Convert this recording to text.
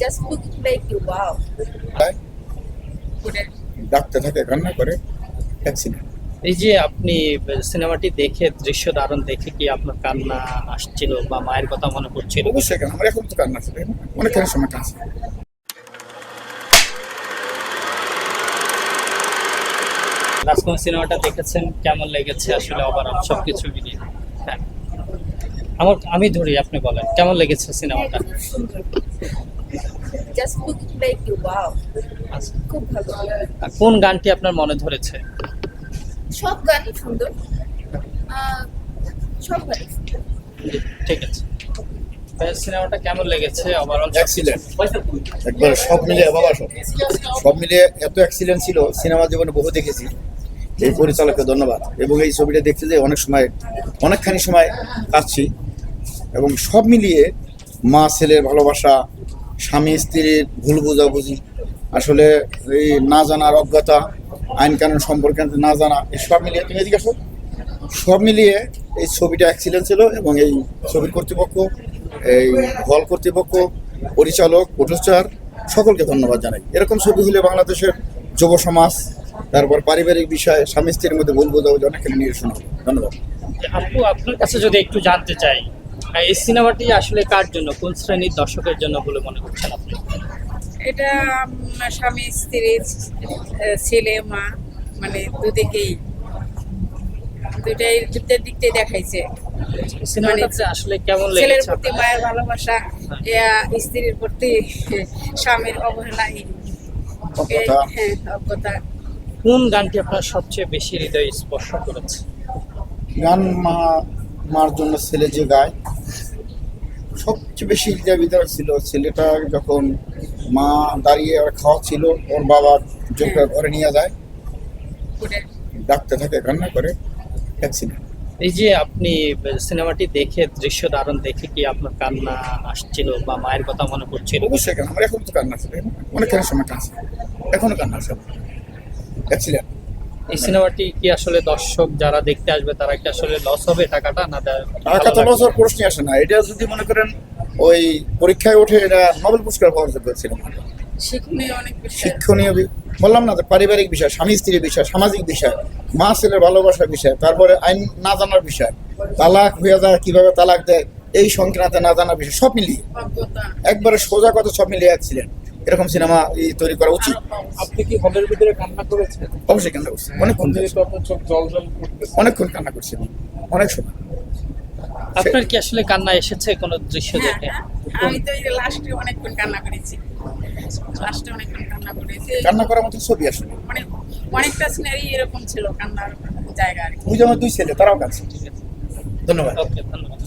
Just look like you, wow. তাই? Couldn't. ডাকতে থাকে কান্না করে অ্যাক্সিডেন্ট এই যে আপনি সিনেমাটি দেখে দৃশ্য ধারণ দেখে কি আপনার কান্না আসছিল বা মায়ের কথা মনে পড়ছিল? অবশ্যই কেন? আমার এখন তো কান্না অনেকখানি সময় রাজকুমার সিনেমাটা দেখেছেন কেমন লেগেছে আসলে ওভারঅল সবকিছু মিলিয়ে? হ্যাঁ। আমার আমি ধরি আপনি বলেন। কেমন লেগেছে সিনেমাটা? ওয়াও আচ্ছা। খুব ভালো। আর কোন গানটি আপনার মনে ধরেছে? সব গানই সুন্দর। সব গানই ঠিক আছে। সিনেমাটা কেমন লেগেছে? ওভারঅল অ্যাক্সিডেন্ট একবার সব মিলিয়ে বাবা সব। সব মিলিয়ে এত অ্যাক্সিডেন্ট ছিল সিনেমা জীবনে বহু দেখেছি। এই পরিচালককে ধন্যবাদ। এবং এই ছবিটা দেখতে যে অনেক সময়, অনেকখানি সময় কাটছি। এবং সব মিলিয়ে মা, ছেলের ভালোবাসা, স্বামী, স্ত্রীর ভুল বোঝাবুঝি, আসলে এই না জানার অজ্ঞতা আইন কানুন সম্পর্কে না জানা, এই সব মিলিয়ে তুমি এদিকে সব মিলিয়ে এই ছবিটা অ্যাক্সিডেন্ট ছিল এবং এই ছবির কর্তৃপক্ষ, এই হল কর্তৃপক্ষ, পরিচালক, প্রডিউসার, সকলকে ধন্যবাদ জানাই। এরকম ছবি হলে বাংলাদেশের যুব সমাজ তারপর পারিবারিক বিষয় স্বামী স্ত্রীর মধ্যে ভুল বোঝাবুঝি অনেকখানি নিরসন হবে ধন্যবাদ। আপু আপনার কাছে যদি একটু জানতে চাই এই সিনেমাটি আসলে কার জন্য কোন শ্রেণির দর্শকের জন্য বলে মনে করছেন আপনি? এটা স্বামী স্ত্রী ছেলে মা মানে দুদিকেই। দুটাই দুটার দিকটাই দেখাইছে। সিনেমাটাতে আসলে কেমন ছেলের লেগেছে প্রতি মায়ের ভালোবাসা ইয়া, স্ত্রীর প্রতি স্বামীর অবহেলা এই- হ্যাঁ অজ্ঞতা। কোন গানটি আপনার সবচেয়ে বেশি হৃদয় স্পর্শ করেছে? গান মা মার জন্য ছেলে যে গায় সবচেয়ে বেশি হৃদয় বিদারক ছিল ছেলেটা যখন মা দাঁড়িয়ে আর খাওয়া ছিল ওর বাবা জোর করে ঘরে নিয়ে যায় ডাকতে থাকে কান্না করে অ্যাক্সিডেন্ট এই যে আপনি সিনেমাটি দেখে দৃশ্য ধারণ দেখে কি আপনার কান্না আসছিল বা মায়ের কথা মনে পড়ছিল? অবশ্যই কেন? আমার এখন তো কান্না না? অনেকখানি সময় কাছে এখনও কান্না আছে অ্যাক্সিডেন্ট এই সিনেমাটি কি আসলে দর্শক যারা দেখতে আসবে তারা কি আসলে লস হবে টাকাটা না টাকা তো লস হওয়ার প্রশ্নই আসে না। এটা যদি মনে করেন ওই পরীক্ষায় ওঠে এটা নোবেল পুরস্কার পাওয়ার যোগ্য সিনেমা শিক্ষণীয় বললাম না যে পারিবারিক বিষয় স্বামী স্ত্রীর বিষয় সামাজিক বিষয় মা ছেলের ভালোবাসার বিষয় তারপরে আইন না জানার বিষয় তালাক হয়ে যায় কীভাবে তালাক দেয় এই সংক্রান্তে না জানার বিষয় সব মিলিয়ে। একবারে সোজা কথা সব মিলিয়ে অ্যাক্সিডেন্ট এরকম সিনেমা তৈরি করা উচিত। আপনি কি হলের ভিতরে কান্না করেছেন? অবশ্যই কান্না করছি। অনেকক্ষণ অনেকক্ষণ কান্না করছি অনেক সময়। আপনার কি আসলে কান্না এসেছে কোনো দৃশ্য হ্যাঁ, দেখে? হ্যাঁ। আমি তো লাস্টে অনেকক্ষণ কান্না করেছি। লাস্টে অনেকক্ষণ কান্না করেছি। কান্না করার মতো ছবি আসলে। মানে অনেকটা সিনারি এরকম ছিল কান্নার জায়গা আর কি। ওই আমার দুই ছেলে তারাও কাছে। ধন্যবাদ। ওকে ধন্যবাদ।